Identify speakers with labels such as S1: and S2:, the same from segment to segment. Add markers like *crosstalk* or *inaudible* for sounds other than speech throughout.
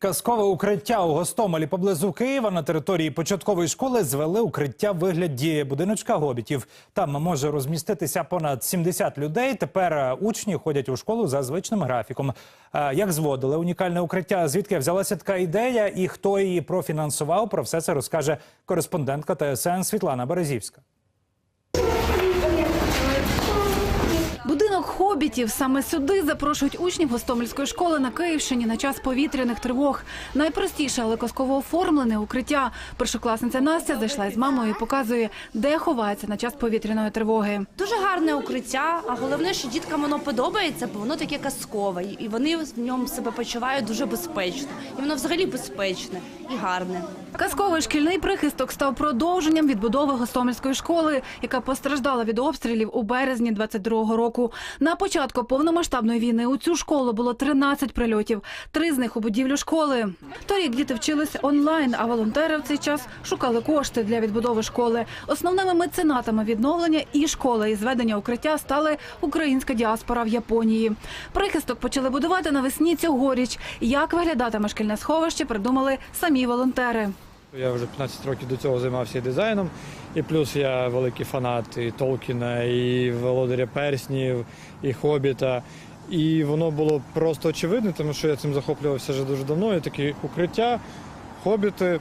S1: Казкове укриття у Гостомелі поблизу Києва на території початкової школи звели укриття в вигляді будиночка гобітів. Там може розміститися понад 70 людей. Тепер е, учні ходять у школу за звичним графіком. Е, Як зводили унікальне укриття? Звідки взялася така ідея і хто її профінансував? Про все це розкаже кореспондентка ТСН Світлана Березівська.
S2: Хобітів саме сюди запрошують учнів Гостомельської школи на Київщині на час повітряних тривог. Найпростіше, але казково оформлене укриття. Першокласниця Настя зайшла із мамою і показує, де ховається на час повітряної тривоги.
S3: Дуже гарне укриття, а головне, що діткам воно подобається, бо воно таке казкове, і вони в ньому себе почувають дуже безпечно. І воно взагалі безпечне і гарне.
S2: Казковий шкільний прихисток став продовженням відбудови Гостомельської школи, яка постраждала від обстрілів у березні 22-го року. На початку повномасштабної війни у цю школу було 13 прильотів, три з них у будівлю школи. Торік діти вчилися онлайн, а волонтери в цей час шукали кошти для відбудови школи. Основними меценатами відновлення і школи і зведення укриття стали українська діаспора в Японії. Прихисток почали будувати навесні цьогоріч. Як виглядатиме шкільне сховище, придумали самі волонтери.
S4: Я вже 15 років до цього займався дизайном, і плюс я великий фанат і Толкіна, і Володаря Перснів, і Хобіта. І воно було просто очевидне, тому що я цим захоплювався вже дуже давно. І такі укриття, хобіти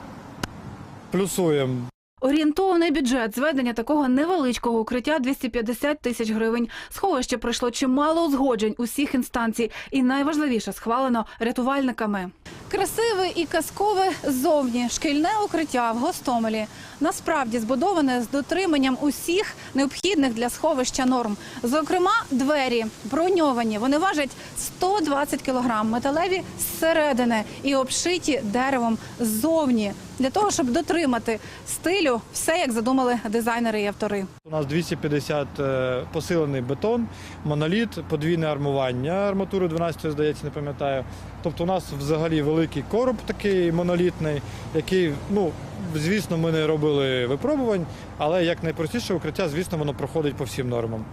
S4: плюсуємо.
S2: Орієнтовний бюджет зведення такого невеличкого укриття 250 тисяч гривень. Сховище пройшло чимало узгоджень усіх інстанцій, і найважливіше схвалено рятувальниками. Красиве і казкове ззовні шкільне укриття в Гостомелі насправді збудоване з дотриманням усіх необхідних для сховища норм. Зокрема, двері броньовані. Вони важать 120 кілограм, металеві зсередини і обшиті деревом ззовні для того, щоб дотримати стилю, все як задумали дизайнери і автори.
S4: У нас 250 е, посилений бетон, моноліт, подвійне армування арматури 12, здається, не пам'ятаю. Тобто у нас взагалі великий короб такий монолітний, який, ну, звісно, ми не робили випробувань, але як найпростіше укриття, звісно, воно проходить по всім нормам.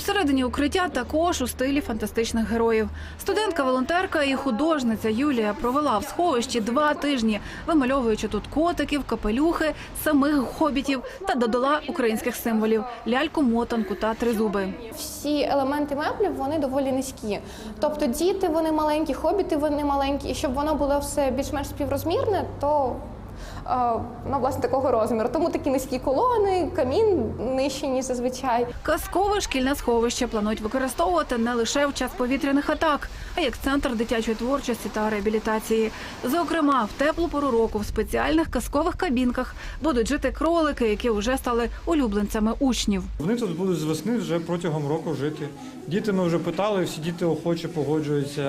S2: Усередині укриття також у стилі фантастичних героїв. Студентка, волонтерка і художниця Юлія провела в сховищі два тижні, вимальовуючи тут котиків, капелюхи, самих хобітів та додала українських символів ляльку, мотанку та тризуби.
S5: всі елементи меблів вони доволі низькі. Тобто діти вони маленькі, хобіти вони маленькі, і щоб воно було все більш-менш співрозмірне, то ну, власне такого розміру. Тому такі низькі колони, камін нижчі, ніж зазвичай.
S2: Казкове шкільне сховище планують використовувати не лише в час повітряних атак, а як центр дитячої творчості та реабілітації. Зокрема, в теплу пору року в спеціальних казкових кабінках будуть жити кролики, які вже стали улюбленцями учнів.
S4: Вони тут будуть з весни вже протягом року жити. Діти ми вже питали, всі діти охоче погоджуються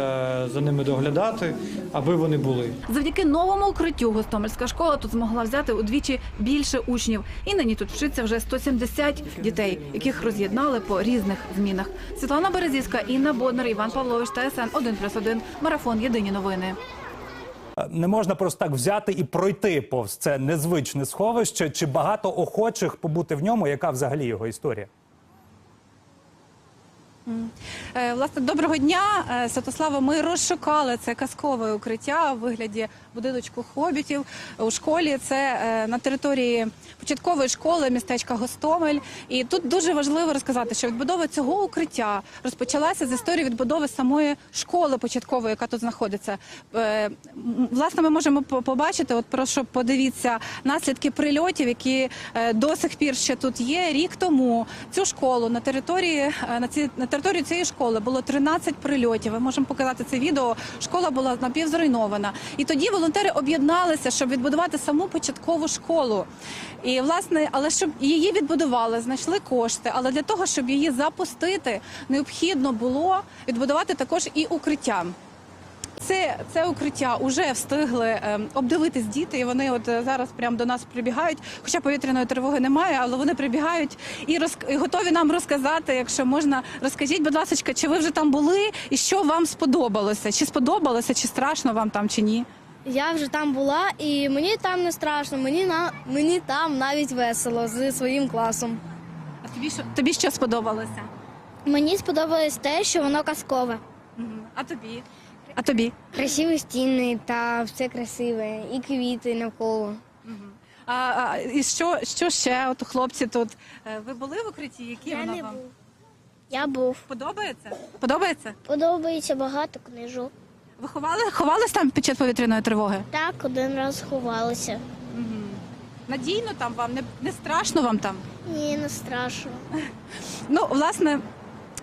S4: за ними доглядати, аби вони були.
S2: Завдяки новому укриттю Гостомельська школа тут змогла взяти удвічі більше учнів. І нині тут вчиться вже 170 дітей, яких роз'єднали по різних змінах. Світлана Березівська, Інна Боднар, Іван Павлович, та ТСН 1+,1. Марафон. Єдині новини.
S1: Не можна просто так взяти і пройти повз це незвичне сховище. Чи багато охочих побути в ньому? Яка взагалі його історія?
S6: Е, Власне, доброго дня, Е, Святослава. Ми розшукали це казкове укриття у вигляді будиночку хобітів у школі. Це е, на території початкової школи містечка Гостомель. І тут дуже важливо розказати, що відбудова цього укриття розпочалася з історії відбудови самої школи початкової, яка тут знаходиться. Власне, ми можемо побачити. От прошу подивіться наслідки прильотів, які до сих пір ще тут є. Рік тому цю школу на території на ці на території цієї школи було 13 прильотів. Ми можемо показати це відео. Школа була напівзруйнована. І тоді волонтери об'єдналися, щоб відбудувати саму початкову школу. І власне, але щоб її відбудували, знайшли кошти. Але для того, щоб її запустити, необхідно було відбудувати також і укриття. Це, це укриття вже встигли е, обдивитись діти, і вони от е, зараз прямо до нас прибігають. Хоча повітряної тривоги немає, але вони прибігають і, роз, і готові нам розказати. Якщо можна, розкажіть, будь ласка, чи ви вже там були і що вам сподобалося? Чи сподобалося, чи страшно вам там, чи ні?
S7: Я вже там була, і мені там не страшно. Мені на мені там навіть весело зі своїм класом.
S6: А тобі що тобі що сподобалося?
S7: Мені сподобалось те, що воно казкове.
S6: А тобі?
S2: А тобі?
S7: Красиві стіни та все красиве, і квіти навколо.
S2: А, а і що, що ще? От хлопці тут. Е, Ви були в укритті? Які воно вам?
S7: Я був.
S2: Подобається? Подобається?
S7: Подобається багато книжок.
S2: Ви ховали, ховались там під час повітряної тривоги?
S7: Так, один раз ховалися.
S2: Надійно там вам? Не, не страшно вам там?
S7: Ні, не страшно.
S2: Ну, власне.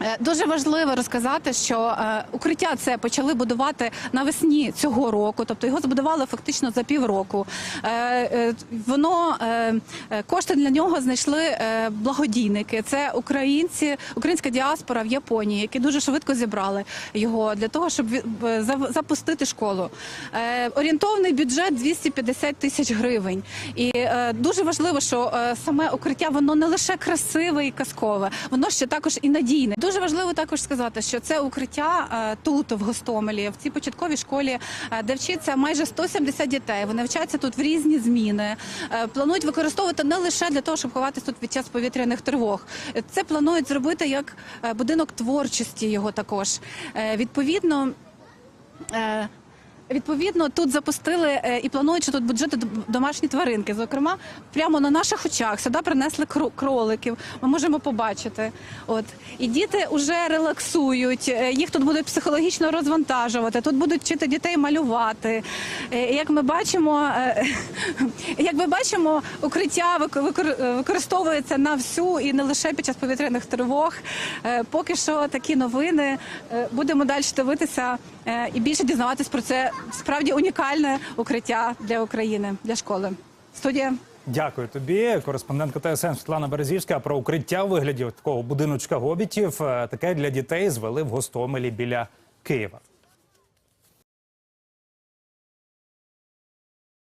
S2: Е, Дуже важливо розказати, що е, укриття це почали будувати навесні цього року, тобто його збудували фактично за півроку. Е, воно кошти для нього знайшли благодійники. Це українці, українська діаспора в Японії, які дуже швидко зібрали його для того, щоб запустити школу. Орієнтовний бюджет 250 тисяч гривень. І дуже важливо, що саме укриття воно не лише красиве і казкове, воно ще також і надійне. Дуже важливо також сказати, що це укриття е, тут, в Гостомелі, в цій початковій школі, е, де вчиться майже 170 дітей. Вони вчаться тут в різні зміни. Е, планують використовувати не лише для того, щоб ховатися тут під час повітряних тривог. Це планують зробити як будинок творчості його також. Відповідно. Відповідно, тут запустили е, і планують, що тут будуть жити домашні тваринки. Зокрема, прямо на наших очах сюди принесли кро- кроликів. Ми можемо побачити. От і діти вже релаксують. е, Їх тут будуть психологічно розвантажувати. Тут будуть вчити дітей малювати. Е, Як ми бачимо, *laughs* як ми бачимо, укриття вик- використовується на всю і не лише під час повітряних тривог. Поки що такі новини. Будемо далі дивитися і більше дізнаватись про це справді унікальне укриття для України, для школи. Студія.
S1: Дякую тобі. Кореспондентка ТСН Світлана Березівська про укриття у вигляді такого будиночка гобітів. Е, Таке для дітей звели в Гостомелі біля Києва.